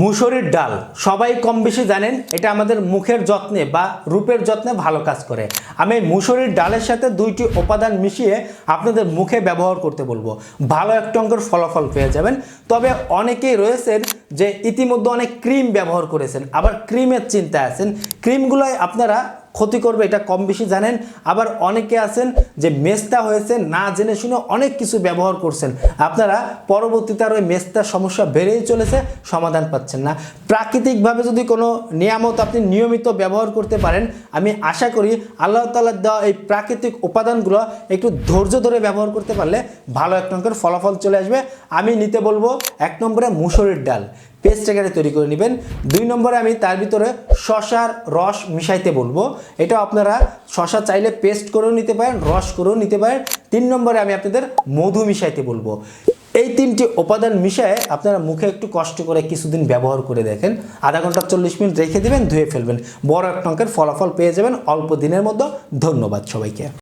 মুসুরির ডাল। সবাই কম বেশি জানেন, এটা আমাদের মুখের যত্নে বা রূপের যত্নে ভালো কাজ করে। আমি মুসুরির ডালের সাথে দুইটি উপাদান মিশিয়ে আপনাদের মুখে ব্যবহার করতে বলব। ভালো একটা অঙ্কের ফলাফল পেয়ে যাবেন। তবে অনেকেই রয়েছেন যে ইতিমধ্যে অনেক ক্রিম ব্যবহার করেছেন, আবার ক্রিমের চিন্তা আছেন। ক্রিমগুলোয় আপনারা ক্ষতি করবে, এটা কম বেশি জানেন। আবার অনেকে আছেন যে মেস্তা হয়েছে, না জেনে শুনে অনেক কিছু ব্যবহার করছেন। আপনারা পরবর্তীতে আর ওই মেস্তার সমস্যা বেড়েই চলেছে, সমাধান পাচ্ছেন না। প্রাকৃতিকভাবে যদি কোনো নিয়ামত আপনি নিয়মিত ব্যবহার করতে পারেন, আমি আশা করি আল্লাহ তালার দেওয়া এই প্রাকৃতিক উপাদানগুলো একটু ধৈর্য ধরে ব্যবহার করতে পারলে ভালো এক নম্বরের ফলাফল চলে আসবে। আমি নিতে বলব এক নম্বরে মুসুরির ডাল। পেস্ট আকারে তৈরি করে নেবেন। দুই নম্বরে আমি তার ভিতরে শশার রস মিশাইতে বলব। এটা আপনারা শশা চাইলে পেস্ট করেও নিতে পারেন, রস করেও নিতে পারেন। তিন নম্বরে আমি আপনাদের মধু মিশাইতে বলব। এই তিনটি উপাদান মিশায় আপনারা মুখে একটু কষ্ট করে কিছুদিন ব্যবহার করে দেখেন। আধা ঘণ্টা চল্লিশ মিনিট রেখে দেবেন, ধুয়ে ফেলবেন। বড় এক টঙ্কের ফলাফল পেয়ে যাবেন। অল্প দিনের মধ্যে। ধন্যবাদ সবাইকে।